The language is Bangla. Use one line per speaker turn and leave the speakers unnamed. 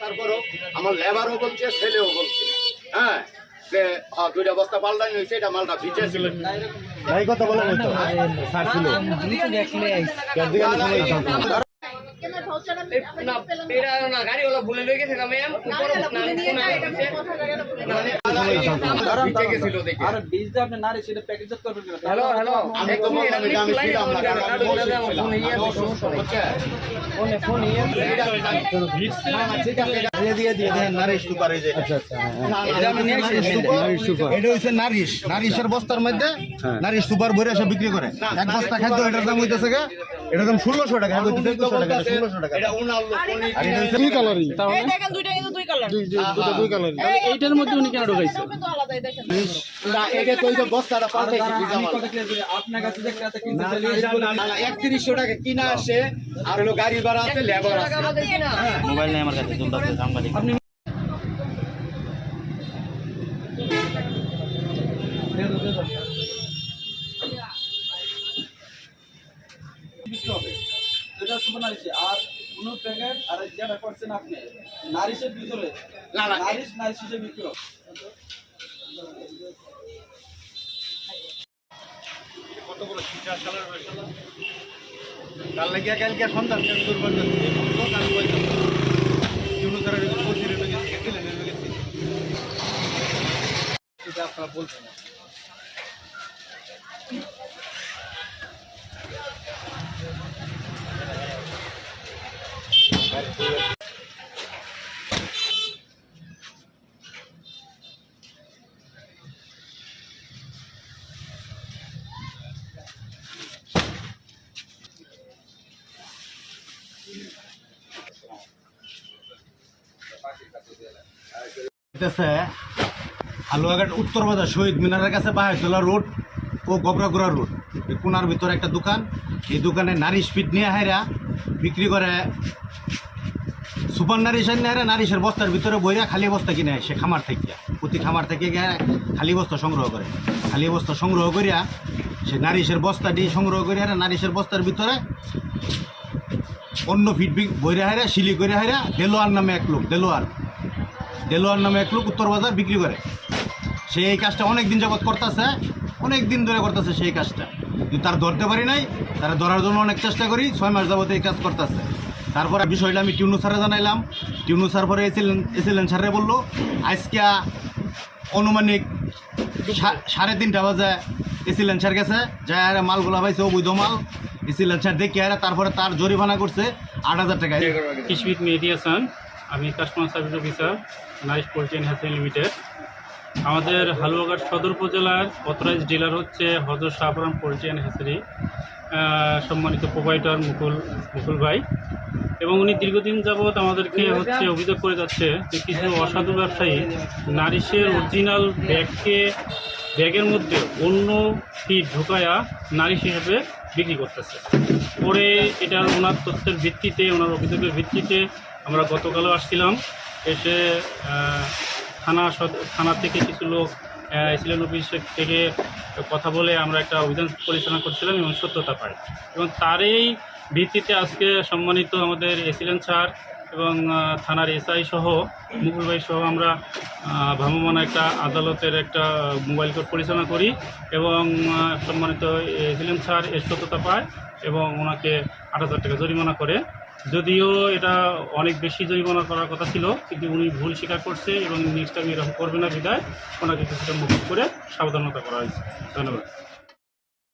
তারপরও আমার লেবারও বলছে ছেলেও বলছে। হ্যাঁ যে হ্যাঁ, দুইটা বস্তা পাল্টানি হয়েছে এটা মালটা ভিজে ছিল।
ভাই কথা বলা হয়তো
না এটা না গাড়িওয়ালা ভুলে লয়ে গেছে না ম্যাম উপরে ইয়ে ইয়ে
না, না, ঠিক আছে, এটা-
দিয়ে দিয়ে দিয়ে নারিশ সুপার এই যে। আচ্ছা আচ্ছা
এটা আমি নিয়ে এসেছি।
এটা হচ্ছে নারিশ। নারিশের বস্তার মধ্যে নারিশ সুপার ভরে সব বিক্রি করে। এক বস্তা খাদ্য এটার দাম হইতেছে গা এটার দাম ষোলোশো টাকা হ্যাঁ
উনি
টাকা
বলতেছে,
ষোলোশো টাকা।
এটা উনার লোক, উনি
আর এটা হচ্ছে
দুই কালারই
এই দেখেন দুইটা কিন্তু দুই কালার
দুই কালারই
এইটার মধ্যে উনি কেন ঢুকাইছে?
না, এটা তো যে বস্তাটা পাল্টাইছে।
আপনার কাছে যে ক্রেতা কিনতে চাইলে
টাকা কিনা আসে আর হলো গাড়ি ভাড়া আছে লেবার আছে
মোবাইল নেই আমার কাছে জুমটা সাংবাদিক
বিক্রি হবে। এটা হচ্ছে নারিশ। আর কোনো প্যাকেট আর যেটা করছেন আপনি নারিশের ভিতরে
না, না,
নারিশ নারিশ হিসেবে বিক্রি হবে।
কাল লাগিয়া কালকে সন্তান শেষ করবার জন্য এই সমস্ত কাজ পয়সা ইউনো স্যারের বসিরে গেছি গেছিলেন গেছি। এটা আপনারা বলছেন হইতেছে হালুয়াঘাট উত্তর বাজার শহীদ মিনারের কাছে বাহাইতলা রোড ও গবরাগুড়া রোড। কোনার ভিতরে একটা দোকান। এই দোকানে নারী স্পিড নিয়ে হাইরা বিক্রি করে। সুপার নারিশ নিয়ে হাইরা নারিশের বস্তার ভিতরে বইরা খালি বস্তা কিনে সে খামার থেকে প্রতি খামার থেকে খালি বস্তা সংগ্রহ করে। খালি বস্তা সংগ্রহ করিয়া সে নারিশের বস্তাটি সংগ্রহ করিয়া নারিশের বস্তার ভিতরে অন্য ফিট বইরা হাইরা, শিলি করে হাইরা, দেলোয়ার নামে এক লোক, দেলোয়ার। দেলোয়ার নামে এক লোক উত্তর বাজার বিক্রি করে। সে এই কাজটা অনেক দিন যাবৎ করতেছে অনেক দিন ধরে করতেছে সেই কাজটা। কিন্তু তার ধরতে পারি নাই, তারা ধরার জন্য অনেক চেষ্টা করি, ছয় মাস যাবত এই কাজ করতেছে। তারপরে বিষয়টা আমি টিউনু স্যারে জানাইলাম। টিউনু স্যার পরে এসেছিলেন এসেছিলেন স্যারে বলল, আজকে অনুমানিক সাড়ে তিনটা বাজে এসিলেন স্যার গেছে আর মালগুলা পাইছে অবৈধ মাল এসিলেন স্যার দেখে আর তারপরে তার জরিমানা করছে আট হাজার টাকা।
কিশমিট মেডিয়েশন আমি customer service officer, nice poultry and limited. আমাদের হালুয়াঘাট সদর উপজেলার অথরাইজ ডিলার হচ্ছে হজর শাহপুরাম পোল্ট্রি অ্যান্ড সম্মানিত প্রোভাইডার মুকুল মুকুল ভাই। এবং উনি দীর্ঘদিন যাবৎ আমাদেরকে হচ্ছে অভিযোগ করে যাচ্ছে যে কিছু অসাধু ব্যবসায়ী নারিশের অরিজিনাল ব্যাগকে, ব্যাগের মধ্যে অন্য ফিট ঢুকায়া নারিশ হিসেবে বিক্রি করতেছে। পরে এটার ওনার তথ্যের ভিত্তিতে, ওনার অভিযোগের ভিত্তিতে আমরা গতকালও আসছিলাম। এসে থানা থানা থেকে কিছু লোক এসিলেন অফিস থেকে কথা বলে আমরা একটা অভিযান পরিচালনা করছিলাম এবং সত্যতা পাই এবং তারই ভিত্তিতে আজকে সম্মানিত আমাদের এসিলেন স্যার এবং থানার এসআই সহ মুকুল ভাই সহ আমরা আহ, ভ্রাম্যমাণ একটা আদালতের একটা মোবাইল কোর্ট পরিচালনা করি এবং সম্মানিত এসিলেন স্যার এর সত্যতা পায় এবং ওনাকে আট হাজার টাকা জরিমানা করে যদিও এটা অনেক বেশি জরিমানা করার কথা ছিল, কিন্তু উনি ভুল স্বীকার করছে এবং নেক্সট টাইম এরকম করবে না বিদায়। ওনাকে কিছুটা মুক্ত করে সাবধানতা করা হয়েছে। ধন্যবাদ।